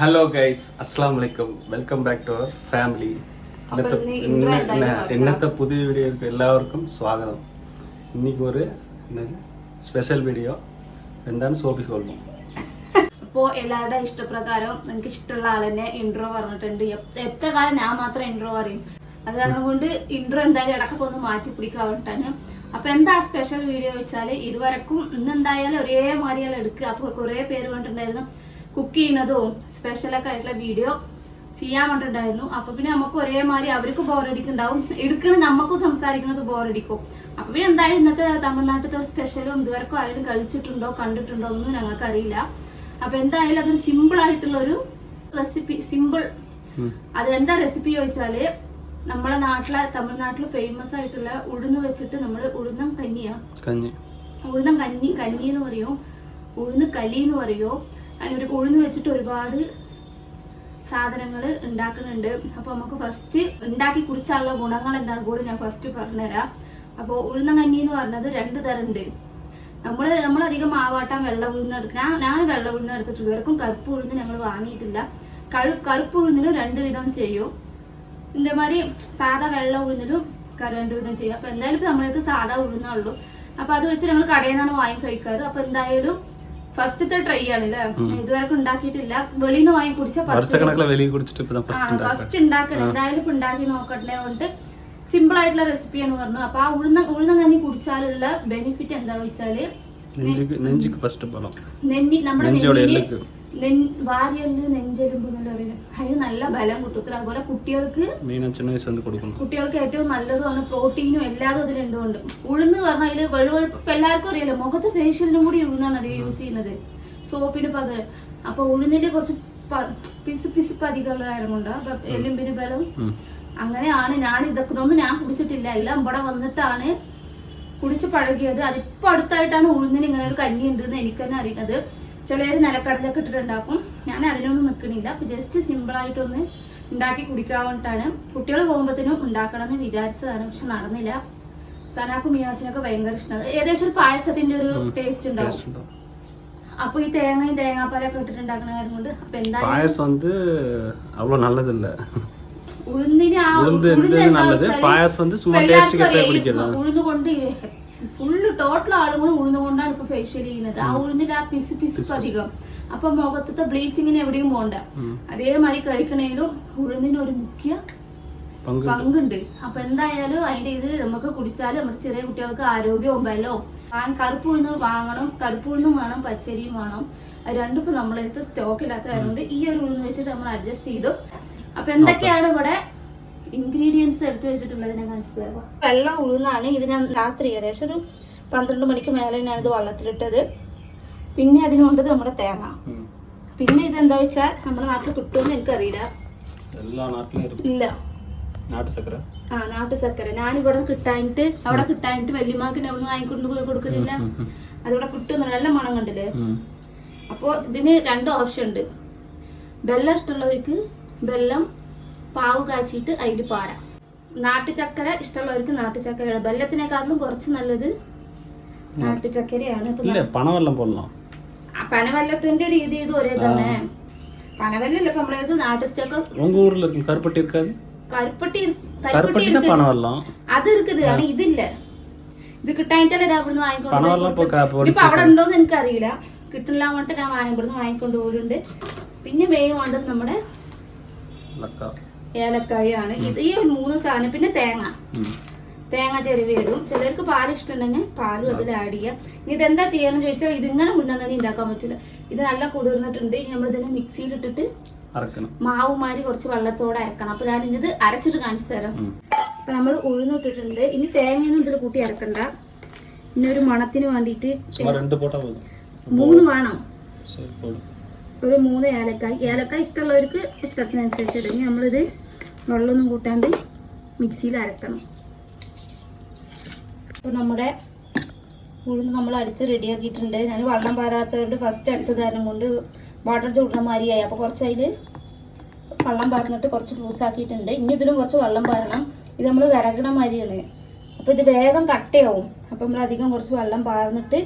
Hello guys അസ്സാം വലൈക്കും welcome back to our family ഇന്നത്തെ പുതിയ വീഡിയോക്ക് എല്ലാവർക്കും സ്വാഗതം. ഇന്നിക്ക് ഒരു സ്പെഷ്യൽ വീഡിയോ എന്താണ് സോഫി സോൾമോ? അപ്പോ എല്ലാവരുടെ ഇഷ്ടപ്രകാരം നിങ്ങൾക്ക് ഇഷ്ടമുള്ള ആളെന്നെ ഇൻട്രോ പറഞ്ഞിട്ടുണ്ട്. എത്ര കാലം ഞാൻ മാത്രം ഇൻട്രോ പറയും. അത് കാരണം കൊണ്ട് ഇൻട്രോ എന്തായാലും ഇടക്കൊക്കെ ഒന്ന് മാറ്റി പിടിക്കാൻ വേണ്ടിയിട്ടാണ് അപ്പൊ എന്താ സ്പെഷ്യൽ വീഡിയോ വെച്ചാൽ ഇരുവരക്കും ഇന്ന് എന്തായാലും ഒരേ മാതിരിയാലും എടുക്കുക. അപ്പൊ കുറെ പേര് പറഞ്ഞിട്ടുണ്ടായിരുന്നു കുക്ക് ചെയ്യുന്നതും സ്പെഷ്യലൊക്കെ ആയിട്ടുള്ള വീഡിയോ ചെയ്യാൻ വേണ്ടിട്ടുണ്ടായിരുന്നു അപ്പൊ പിന്നെ നമുക്ക് ഒരേമാതിരി അവർക്ക് ബോറടിക്കുണ്ടാവും എടുക്കണ നമുക്കും സംസാരിക്കുന്നത് ബോറടിക്കും അപ്പൊ പിന്നെ എന്തായാലും ഇന്നത്തെ തമിഴ്നാട്ടിലത്തെ സ്പെഷ്യലും ഇതുവരെക്കും ആരെങ്കിലും കഴിച്ചിട്ടുണ്ടോ കണ്ടിട്ടുണ്ടോ ഒന്നും ഞങ്ങൾക്ക് അറിയില്ല. അപ്പൊ എന്തായാലും അതൊരു സിമ്പിൾ ആയിട്ടുള്ള ഒരു റെസിപ്പി സിമ്പിൾ അതെന്താ എന്താ റെസിപ്പി ചോദിച്ചാൽ നമ്മളെ നാട്ടിലെ തമിഴ്നാട്ടിൽ ഫേമസ് ആയിട്ടുള്ള ഉഴുന്ന് വെച്ചിട്ട് നമ്മൾ ഉഴുന്നം കഞ്ഞിയാ. കഞ്ഞി. ഉഴുന്നം കഞ്ഞി കഞ്ഞി എന്ന് പറയോ. ഉഴുന്ന് കലി എന്ന് പറയോ. അതിനൊരു ഉഴുന്ന് വെച്ചിട്ട് ഒരുപാട് സാധനങ്ങൾ ഉണ്ടാക്കുന്നുണ്ട്. അപ്പോൾ നമുക്ക് ഫസ്റ്റ് ഉണ്ടാക്കി കുടിച്ചാലുള്ള ഗുണങ്ങൾ എന്താണെന്ന് കൂടി ഞാൻ ഫസ്റ്റ് പറഞ്ഞുതരാം. അപ്പോൾ കഞ്ഞി എന്ന് പറഞ്ഞത് രണ്ട് ഉണ്ട് നമ്മൾ നമ്മളധികം മാവാട്ടാൻ വെള്ള ഉഴുന്ന് എടുക്കും ഞാൻ ഞാൻ വെള്ള ഉഴുന്ന് എടുത്തിട്ടില്ല. ഇവർക്കും കറുപ്പ് ഉഴുന്ന് ഞങ്ങൾ വാങ്ങിയിട്ടില്ല. കഴു കറുപ്പ് ഉഴുന്നിലും രണ്ട് വിധം ചെയ്യും. ഇതേമാതിരി സാധാ വെള്ള ഉഴുന്നിലും രണ്ട് വിധം ചെയ്യും. അപ്പൊ എന്തായാലും ഇപ്പൊ നമ്മളടുത്ത് സാധാ ഉഴുന്നുള്ളൂ അപ്പൊ അത് വെച്ച് ഞങ്ങൾ കടയിൽ നിന്നാണ് വാങ്ങി കഴിക്കാറ്. അപ്പൊ എന്തായാലും ഫസ്റ്റത്തെ ട്രൈ ആണ് അല്ലേ ഇതുവരെ ഉണ്ടാക്കിയിട്ടില്ല. വെളിയിൽ നിന്ന് വാങ്ങി കുടിച്ച വർഷക്കണക്കിലെ വെളിയിൽ കുടിച്ചിട്ട് ഇപ്പൊ ഫസ്റ്റ് ഉണ്ടാക്കാം ഫസ്റ്റ് ഉണ്ടാക്കണം. എന്തായാലും ഇപ്പൊ ഉണ്ടാക്കി നോക്കട്ടെ കൊണ്ട് സിമ്പിൾ ആയിട്ടുള്ള റെസിപ്പി റെസിപ്പിയാണ് പറഞ്ഞു അപ്പൊ ആ ഉഴുന്ന ഉഴുന്ന കഞ്ഞി കുടിച്ചാലുള്ള ബെനിഫിറ്റ് എന്താ വെച്ചാൽ നെഞ്ചിക്ക് നെഞ്ചിക്ക് ഫസ്റ്റ് ബലം നെന്നി നമ്മുടെ നെഞ്ചോടെ എല്ലക്ക്. നെൻ- വാരിയൽ നെഞ്ചെലുമ്പ് എന്നല്ല പറയുന്നത് അതിന് നല്ല ബലം കിട്ടും. അതുപോലെ കുട്ടികൾക്ക് കൊടുക്കണം? കുട്ടികൾക്ക് ഏറ്റവും നല്ലതുമാണ് പ്രോട്ടീനും എല്ലാതും അതിൽ രണ്ടുമുണ്ട് ഉഴുന്ന് പറഞ്ഞാൽ അതിൽ വഴുവഴുപ്പ് എല്ലാവർക്കും അറിയാലോ. മുഖത്ത് ഫേഷ്യലിനും കൂടി ഉഴുന്നാണ് അധികം യൂസ് ചെയ്യുന്നത്. സോപ്പിന് പകരം. അപ്പൊ ഉഴുന്നിന്റെ കുറച്ച് പിസ് പിസിപ്പ് അധികമുള്ള കാരണം കൊണ്ട് എല്ലുമ്പിന് ബലം. അങ്ങനെയാണ് ഞാൻ ഇതൊക്കെ ഒന്നും ഞാൻ കുടിച്ചിട്ടില്ല. എല്ലാം ഇവിടെ വന്നിട്ടാണ് കുടിച്ച് പഴകിയത് അതിപ്പോ അടുത്തായിട്ടാണ് ഉഴുന്നിന് ഇങ്ങനെ ഒരു കഞ്ഞി ഉണ്ട് എന്ന് എനിക്ക് തന്നെ അറിയുന്നത് ചിലർ നിലക്കടലൊക്കെ ഇട്ടിട്ടുണ്ടാക്കും ഞാൻ അതിനൊന്നും നിൽക്കണില്ല അപ്പൊ ജസ്റ്റ് സിമ്പിൾ ആയിട്ടൊന്ന് ഉണ്ടാക്കി കുടിക്കാൻ വേണ്ടിയിട്ടാണ് കുട്ടികൾ പോകുമ്പോഴത്തേനും ഉണ്ടാക്കണം എന്ന് വിചാരിച്ചതാണ് പക്ഷെ നടന്നില്ല സനാക്കും മിയാസിനൊക്കെ ഭയങ്കര ഇഷ്ടമാണ് ഏകദേശം ഒരു പായസത്തിന്റെ ഒരു ടേസ്റ്റ് ഉണ്ടാവും Taste ഉണ്ടാവും. അപ്പൊ ഈ തേങ്ങയും തേങ്ങാപ്പാലൊക്കെ ഇട്ടിട്ടുണ്ടാക്കുന്ന കാര്യം കൊണ്ട് അപ്പൊ എന്തായാലും പായസം வந்து அவ்வளவு நல்லதில்ல ഉഴുന്നിന് ആ ഉഴുന്ന് ഉഴുന്ന് എന്ത് എന്താ നല്ലത് വെച്ചാല് പായസം வந்து சும்மா ഇപ്പൊ டேஸ்ட்டுக்கு എല്ലാവർക്കും எப்போ അറിയാം, കുടിക്കുന്നത് ഈ ഉഴുന്ന് കൊണ്ട് ഫുള്ള് ടോട്ടൽ ആളുകളും ഉഴുന്ന് കൊണ്ടാണ് ഇപ്പൊ ഫേഷ്യൽ ചെയ്യുന്നത് ആ ഉഴുന്നിൽ ആ പിസു പിസിപ്പ് അധികം അപ്പൊ മുഖത്തത്തെ ബ്ലീച്ചിങ്ങിന് എവിടെയും പോണ്ട ഉം. അതേമാതിരി കഴിക്കണേലും ഉഴുന്നിന് ഒരു മുഖ്യ പങ്ക് പങ്കുണ്ട് അപ്പൊ എന്തായാലും അതിന്റെ ഇത് നമുക്ക് കുടിച്ചാൽ നമ്മുടെ ചെറിയ കുട്ടികൾക്ക് ആരോഗ്യവും ബലവും വാങ്ങ കറുപ്പ് ഉഴുന്ന് വാങ്ങണം കറുപ്പ് ഉഴുന്നും വേണം പച്ചരിയും വേണം അത് രണ്ടും ഇപ്പൊ നമ്മളടുത്ത് സ്റ്റോക്ക് ഇല്ലാത്ത കാരണം ഈ ഒരു ഉഴുന്ന് വെച്ചിട്ട് നമ്മൾ അഡ്ജസ്റ്റ് ചെയ്തു അപ്പൊ എന്തൊക്കെയാണ് ഇവിടെ ഇൻഗ്രീഡിയൻസ് എടുത്തു വെച്ചിട്ടുള്ളത്? ഞാൻ കാണിച്ചു വെള്ളം ഉഴുന്നാണ്. ഇത് ഞാൻ രാത്രി ഏകദേശം ഒരു പന്ത്രണ്ട് മണിക്ക് മേലെ ഞാനിത് വള്ളത്തിലിട്ടത്. പിന്നെ അതിനുകൊണ്ടത് നമ്മുടെ തേങ്ങ. പിന്നെ ഇത് എന്താ വെച്ചാൽ നമ്മുടെ നാട്ടിൽ കിട്ടുമെന്ന് എനിക്കറിയില്ല. എല്ലാ നാട്ടിലും ഇല്ല. ആ നാട്ടുസക്കര ഞാൻ ഇവിടെ കിട്ടാനിട്ട് അവിടെ കിട്ടാനിട്ട് വല്യമാക്കിന് അവിടെ വാങ്ങിക്കൊണ്ട് പോയി കൊടുക്കുന്നില്ല. അതിവിടെ കിട്ടും നല്ല മണം കണ്ടില്ലേ? അപ്പോൾ ഇതിന് രണ്ട് ഓപ്ഷൻ ഉണ്ട് വെള്ളം ഇഷ്ടമുള്ളവർക്ക് വെള്ളം പാവ് കാച്ചിട്ട് അതിൽ പാരാം നാട്ടുചക്കര ഇഷ്ടമുള്ളവർക്ക് നാട്ടുചക്കരയാണ് വെല്ലത്തിനേക്കാളും കുറച്ച് നല്ലത് നാട്ടുചക്കരയാണ്. പനവെല്ലം പനവെല്ലത്തിന്റെ രീതി ഇത് ഒരേ തന്നെ പനവെല്ലല്ലേ ഇപ്പൊ നമ്മളേത് നാട്ടുസ്റ്റൊക്കെ കരുപ്പട്ടി കരുപ്പട്ടി கருப்பட்டி தான் അത് இருக்குது ആണ് ഇതില്ല. ഇത് കിട്ടാനിട്ടല്ലേ വാങ്ങിക്കൊണ്ട് ഇപ്പൊ അവിടെ ഉണ്ടോന്ന് എനിക്കറിയില്ല. കിട്ടില്ല പറഞ്ഞിട്ട് ഞാൻ വാങ്ങിക്കൊണ്ട് വാങ്ങിക്കൊണ്ട് പോയിട്ടുണ്ട്. പിന്നെ മെയിൻ വേണ്ടത് നമ്മുടെ ഏലക്കായാണ്. ഇത് ഈ മൂന്ന് സാധനം പിന്നെ തേങ്ങ. തേങ്ങ ചെരുവ് ചെയ്തും ചിലർക്ക് പാൽ ഇഷ്ടമുണ്ടെങ്കിൽ പാലും അതിൽ ആഡ് ചെയ്യാം. ഇനി ഇതെന്താ ചെയ്യണമെന്ന് ചോദിച്ചാൽ ഇതിങ്ങനെ മുന്നങ്ങനെ ഉണ്ടാക്കാൻ പറ്റില്ല ഇത് നല്ല കുതിർന്നിട്ടുണ്ട്. നമ്മൾ ഇതിനെ മിക്സിയിൽ ഇട്ടിട്ട് മാവുമാരി കുറച്ച് വെള്ളത്തോടെ അരക്കണം. അപ്പൊ ഞാൻ ഇത് അരച്ചിട്ട് കാണിച്ചു തരാം. അപ്പൊ നമ്മൾ ഉഴുന്നിട്ടിട്ടുണ്ട്. ഇനി തേങ്ങയൊന്നും ഇതിൽ കൂട്ടി അരക്കണ്ട. ഇനി ഒരു മണത്തിന് വേണ്ടിയിട്ട് മൂന്ന് വേണം. ഒരു മൂന്ന് ഏലക്കായ്. ഏലക്കായ് ഇഷ്ടമുള്ളവർക്ക് ഇഷ്ടത്തിനനുസരിച്ച് ഇടും. ഇനി നമ്മളിത് വെള്ളമൊന്നും കൂട്ടാണ്ട് മിക്സിയിൽ അരക്കണം. അപ്പോൾ നമ്മുടെ ഉഴുന്ന് നമ്മൾ അടിച്ച് റെഡിയാക്കിയിട്ടുണ്ട് ഞാൻ വെള്ളം പാരാത്തതുകൊണ്ട് ഫസ്റ്റ് അടിച്ച കാരണം കൊണ്ട് വാട്ടർ ചൂടുന്ന മാതിരിയായി. അപ്പോൾ കുറച്ച് അതിൽ വെള്ളം പാർന്നിട്ട് കുറച്ച് ലൂസാക്കിയിട്ടുണ്ട് ഇനി ഇതിലും കുറച്ച് വെള്ളം പാരണം. ഇത് നമ്മൾ വിറകണ മാതിരിയാണ്. അപ്പോൾ ഇത് വേഗം കട്ടയാവും. അപ്പോൾ നമ്മൾ അധികം കുറച്ച് വെള്ളം പാർന്നിട്ട്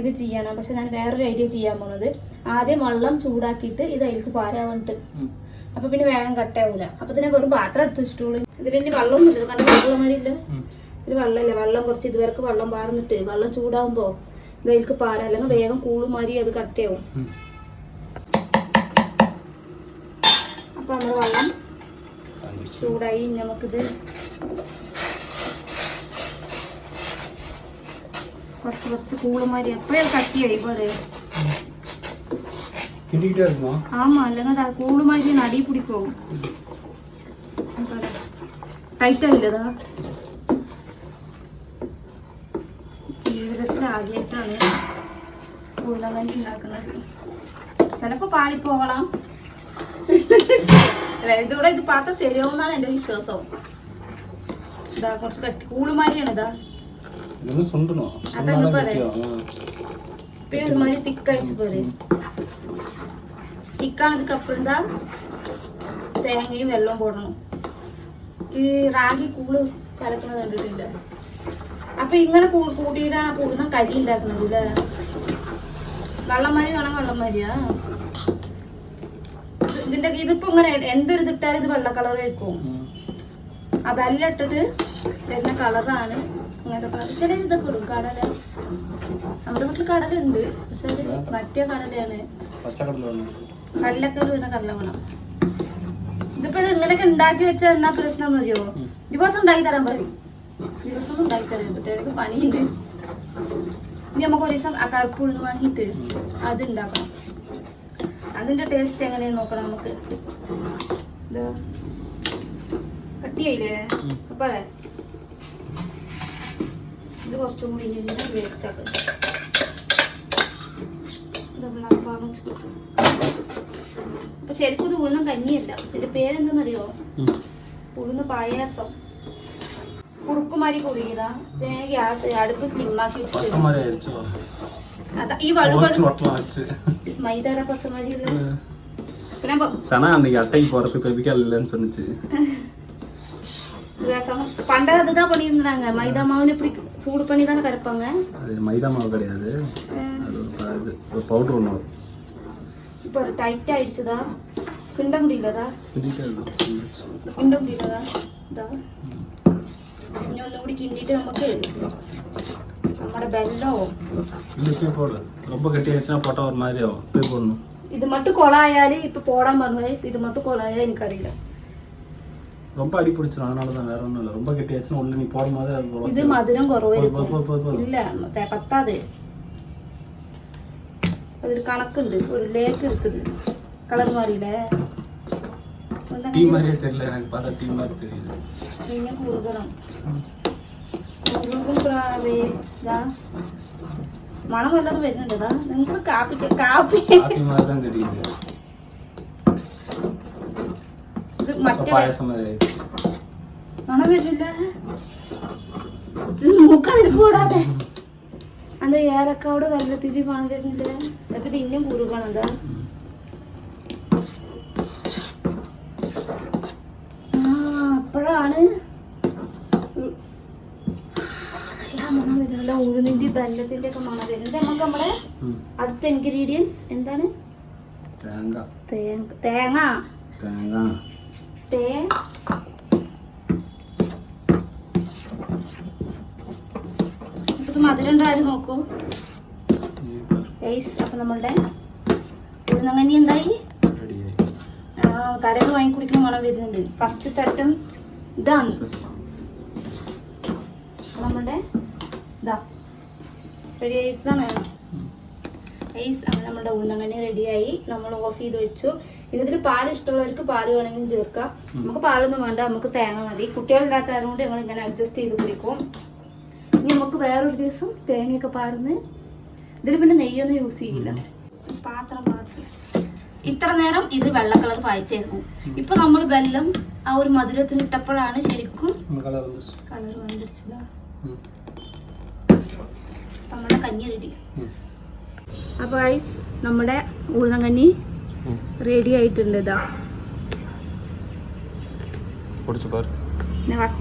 ഇത് ചെയ്യാനാണ് പക്ഷെ ഞാൻ വേറൊരു ഐഡിയ ചെയ്യാൻ പോണത്. ആദ്യം വെള്ളം ചൂടാക്കിയിട്ട് ഇത് അതിലേക്ക് പാരാവന്നിട്ട് അപ്പൊ പിന്നെ വേഗം കട്ടാവൂല അപ്പൊ തന്നെ വെറും പാത്രം എടുത്ത് വെച്ചിട്ടുള്ളൂ ഇതിൽ ഇനി വെള്ളമൊന്നും ഇല്ല കണ്ട? വെള്ളം മാതിരില്ല ഇത് വെള്ളമില്ല വെള്ളം കുറച്ച് ഇതുവരെക്ക് വെള്ളം പാർന്നിട്ട് വെള്ളം ചൂടാവുമ്പോ ഇത് അതിലേക്ക് പാരാ. അല്ലെങ്കിൽ വേഗം കൂളുമാരി അത് കട്ടയാവും അപ്പൊ നമ്മുടെ വെള്ളം ചൂടായി. നമുക്കിത് കുറച്ച് കുറച്ച് കൂളുമാതിരി എപ്പോഴും കട്ടിയായി പോലെ ஆமா இல்லைங்க கூழு மாதிரி நான் அடி பிடிக்கும் டைட்டா ജീവിതത്തിൽ ആദ്യമായിട്ടാണ് ഉള്ളവൻ ഉണ്ടാക്കുന്നത്. ചിലപ്പോൾ പാളിപ്പോകണം ഇതോടെ ഇത് പാത്ത ശരിയാവുമെന്നാണ് എന്റെ വിശ്വാസം. ഇതാ കുറച്ച് കട്ടി കൂളുമാരിയാണ് ഇതാ இதெல்லாம் சுண்டணும் அதான் சொன்னாதான் பாரு. கட்டியும் இப்போ ஒரு மாதிரி திக்காயிடுச்சு பாரு திக்கானதுக்கு அப்புறம் தான் തേങ്ങയും വെള്ളവും പോടണം ഈ റാഗി കൂള് കലക്കുന്നത് കണ്ടിട്ടില്ല അപ്പൊ ഇങ്ങനെ കൂ- കൂട്ടിയിട്ടാണ് കൂടുന്ന കരി ഉണ്ടാക്കുന്നത് അല്ലേ വെള്ളമാരി വേണം വെള്ളമാരിയാ ഇത് ഇതിന്റെ ഇതിപ്പോ ഇങ്ങനെ എന്തൊരു ഇതിട്ടാലും ഇത് വെള്ള കളർ ആയിരിക്കും ആ വെല്ലം ഇട്ടിട്ട് വരുന്ന കളറാണ് ഇങ്ങനത്തെ കളർ ചില ഇതൊക്കെ ഇടും കടല. നമ്മുടെ വീട്ടിൽ കടലുണ്ട്. പക്ഷെ അത് മറ്റേ കടലയാണ്. കടലൊക്കെ വരുന്ന കടല വേണം. ഇതിപ്പോ ഇത് ഇങ്ങനെയൊക്കെ ഉണ്ടാക്കി വെച്ചാൽ എന്നാ പ്രശ്നം എന്ന് അറിയോ ദിവസം ഉണ്ടാക്കി തരാൻ പറയും. ദിവസം ഉണ്ടാക്കി തരാം കുട്ടികൾക്ക് പണിയുണ്ട്. ഇനി നമുക്ക് ഒരു ദിവസം ആ കറുപ്പ് ഉഴുന്ന് വാങ്ങിയിട്ട് അത് ഉണ്ടാക്കണം അതിന്റെ ടേസ്റ്റ് എങ്ങനെയാന്ന് നോക്കണം നമുക്ക്. കട്ടിയായില്ലേ. പറയാ ഇത് കുറച്ചും കൂടി ഇനി വേസ്റ്റ് ആക്കും അപ്പൊ ശരിക്കും ഇത് ഉഴുന്ന കഞ്ഞിയല്ല ഇതിന്റെ പേരെന്തെന്നറിയോ ഉഴുന്ന് പായാസം കുറുക്കുമാരി കുറിയതാ ഗ്യാസ് അടുപ്പ് സ്ലിമ്മാക്കി பச വെച്ചിട്ട് மாதிரி ஆயிடுச்சோ അതാ ഈ വഴുവ போஸ்ட் ஒட்டலாம் வச்சு മൈദയുടെ പസമാരി പിന്നെ ബ- சனா அன்னைக்கு அட்டைக்கு போறதுக்கு கெமிக்கல் இல்லைன்னு சொன்னுச்சு விவசாயம் பண்டை அதுதான் பண்ணியிருந்தாங்க மைதா மாவுன்னு இப்படி சூடு பண்ணி தானே கரைப்பாங்க அது மைதா மாவு கிடையாது அஹ் அது ஒரு ப- இது ஒரு பவுடர் ஒன்று வரும் இப்போ டைட் ஆயிடுச்சுதா கிண்ட முடியலதா திடீர்னு அது சொல்லுச்சு. கிண்ட முடியலதா ഇതാ ഇനി ഒന്നുകൂടി കിണ്ടിട്ട് നമുക്ക് നമ്മുടെ ബെല്ലവും இல்லை இப்பயே போடு ரொம்ப கட்டி ஆயிடுச்சுன்னா போட்டால் ஒரு மாதிரி ஆகும் இப்பயே போடணும் ഇത് മട്ടും കൊളായാല് ഇപ്പൊ പോടാൻ പറഞ്ഞു guys. ഇത് മട്ടും കൊളായാൽ എനിക്കറിയില്ല ரொம்ப அடி பிடிச்சிரும் அதனால தான் வேற ஒன்றும் இல்லை ரொம்ப கட்டி ஆச்சுன்னா உள்ள நீ போடும் போது அது ഇത് உலர்த்திடும். മധുരം போ- போ- കുറവായിരിക്കും போ- போ- போ. ഇല്ല തെ- പത്താത് അതൊരു കണക്കുണ്ട് ഒരു ലേക്ക് இருக்குது കളർ മാറിയില്ലേ டீ மாதிரியே தெரியல எனக்கு பார்த்தா டீ மாதிரி தெரியுது പിന്നെ കുറുകണം കുറുകുമ്പോഴാവേ ഇതാ മണം വല്ലതും വരുന്നുണ്ടതാ നിങ്ങൾക്ക് കാപ്പി കാപ്പി காஃபி மாதிரி தான் தெரியுது ഇത് മറ്റേ പായസം മണം വരില്ല മൂക്കാതിൽ കൂടാതെ അത് ഏലക്കാവിടെ വെള്ളത്തിൽ പണം വരുന്നുണ്ട് അതൊക്കെ തിന്നും കുറുകണത് ആ അപ്പോഴാണ് മണം വരുമല്ല ഉഴുന്നിന്റെ വെള്ളത്തിന്റെ ഒക്കെ മണം വരുന്നത്. നമുക്ക് നമ്മളെ അടുത്ത ഇൻഗ്രീഡിയൻസ് എന്താണ്? തേങ്ങ. തേങ്ങ. തേങ്ങ. പത്ത് ഇത് മധുരണ്ടായാലും അപ്പൊ നമ്മളുടെ ഉഴുന്നങ്ങനി എന്തായി? കടയിൽ വാങ്ങി കുടിക്കുന്ന മണം വരുന്നുണ്ട്. ഫസ്റ്റ് തട്ടം ഇതാണ്. നമ്മളുടെ ഇതാ റെഡി ആയിട്ടാണ് ഗൈസ് അങ്ങനെ നമ്മുടെ ഉണ്ടങ്കണി റെഡിയായി നമ്മൾ ഓഫ് ചെയ്ത് വെച്ചു. ഇതിൽ പാൽ ഇഷ്ടമുള്ളവർക്ക് പാൽ വേണമെങ്കിലും ചേർക്കാം. നമുക്ക് പാലൊന്നും വേണ്ട നമുക്ക് തേങ്ങ മതി. കുട്ടികൾ കൊണ്ട് ഞങ്ങൾ ഇങ്ങനെ അഡ്ജസ്റ്റ് ചെയ്ത് കുടിക്കും. ഇനി നമുക്ക് വേറൊരു ദിവസം തേങ്ങയൊക്കെ പാർന്ന് ഇതിൽ പിന്നെ നെയ്യൊന്നും യൂസ് ചെയ്യില്ല. പാത്രം ഇത്ര നേരം ഇത് വെള്ളക്കളർ കളർ പായച്ചായിരുന്നു ഇപ്പൊ നമ്മൾ വെല്ലം ആ ഒരു മധുരത്തിന് ഇട്ടപ്പോഴാണ് ശരിക്കും കളർ വന്നിരിച്ചത്. നമ്മുടെ കഞ്ഞി റെഡി അപ്പോൾ ഐസ് നമ്മുടെ ഉഴുന്നങ്കഞ്ഞി റെഡി ആയിട്ടുണ്ട് ഇതാ.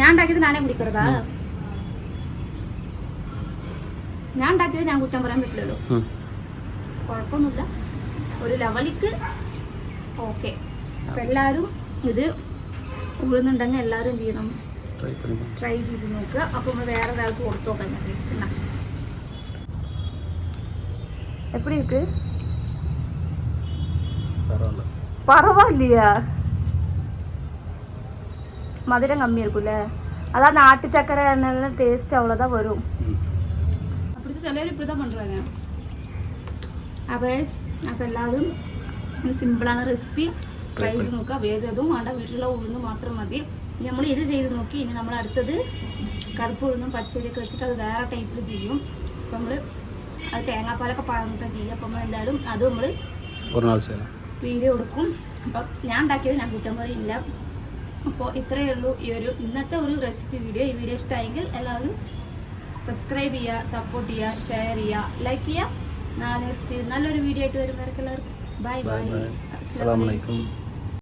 ഞാൻ ഉണ്ടാക്കിയത് നാനേ കുടിക്കരുതാ. ഞാൻ ഉണ്ടാക്കിയത് ഞാൻ കുറ്റം പറയാൻ പറ്റില്ലല്ലോ. കുഴപ്പമൊന്നുമില്ല. ഒരു ലെവലിക്ക് ഓക്കെ അപ്പം എല്ലാവരും ഇത് ഉഴുന്നുണ്ടെങ്കിൽ എല്ലാവരും എന്ത് ചെയ്യണം? ട്രൈ ചെയ്ത് നോക്കുക. അപ്പോൾ നമ്മൾ വേറെ ഒരാൾക്ക് കൊടുത്തു നോക്കാം. ടേസ്റ്റ് ഉണ്ടാക്കാം எப்படி இருக்கு பரவாயில்ல பரவாயில்லையா மதுரம் கம்மி இருக்குல்ல அதான் நாட்டு சக்கரை எண்ணெய் டேஸ்ட் அவ்வளோதான் வரும் ம். அப்படி சிலர் இப்படி தான் பண்ணுறாங்க അപ്പോൾ അപ്പോൾ എല്ലാവരും സിമ്പിളാണ് റെസിപ്പി ട്രൈ ചെയ്ത് നോക്കുക വേറെ എതും വേണ്ട വീട്ടിലുള്ള ഉഴുന്ന് മാത്രം മതി നമ്മൾ ഇത് ചെയ്ത് നോക്കി ഇനി നമ്മൾ അടുത്തത് കറുപ്പ് ഉഴുന്നും പച്ചരിയൊക്കെ വെച്ചിട്ട് അത് വേറെ ടൈപ്പിൽ ചെയ്യും അപ്പം നമ്മൾ അത് തേങ്ങാപ്പാലൊക്കെ പറഞ്ഞിട്ട് ചെയ്യുക അപ്പം നമ്മൾ എന്തായാലും അത് നമ്മൾ വീഡിയോ കൊടുക്കും അപ്പം ഞാൻ ഉണ്ടാക്കിയത് ഞാൻ കുറ്റം പറയില്ല. അപ്പോൾ ഇത്രയേ ഉള്ളൂ ഈ ഒരു ഇന്നത്തെ ഒരു റെസിപ്പി വീഡിയോ ഈ വീഡിയോ ഇഷ്ടമായെങ്കിൽ എല്ലാവരും സബ്സ്ക്രൈബ് ചെയ്യുക സപ്പോർട്ട് ചെയ്യുക ഷെയർ ചെയ്യുക ലൈക്ക് ചെയ്യുക. നാളെ നെക്സ്റ്റ് നല്ലൊരു വീഡിയോ ആയിട്ട് വരുന്നവർക്ക് എല്ലാവർക്കും. ബൈ ബൈ അസ്സാം വലൈക്കും